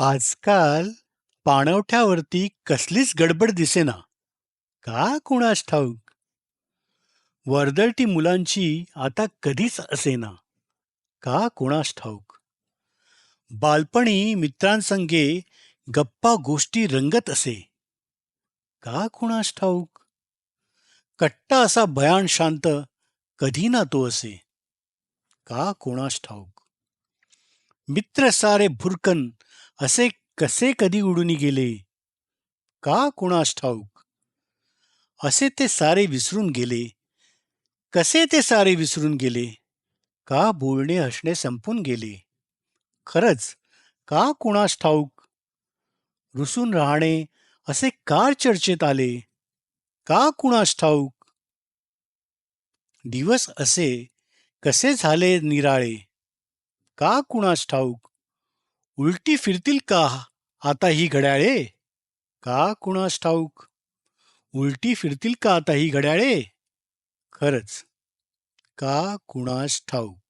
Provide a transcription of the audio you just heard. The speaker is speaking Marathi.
आजकाल पाणवठ्यावरती कसलीच गडबड दिसेना. का कुणास ठाऊक? वर्दळती मुलांची आता कधीच असेना. का कुणास ठाऊक? बालपणी मित्रांसंगे गप्पा गोष्टी रंगत असे. का कुणास ठाऊक? कट्टा असा भयान शांत कधी ना तो असे. का कुणास ठाऊक? मित्र सारे भुरकन असे कसे कधी उडून गेले? का कुणास ठाऊक? असे ते सारे विसरून गेले. कसे ते सारे विसरून गेले? का बोलणे हसणे संपून गेले? खरंच का कुणास ठाऊक? रुसून राहणे असे का चर्चेत आले? का कुणास ठाऊक? दिवस असे कसे झाले निराळे? का कुणास ठाऊक? उलटी फिरतील का? आता ही घड्याळे? का कुणास ठाऊक? उलटी फिरतील का आता ही घड्याळे? खरंच का कुणास ठाऊक?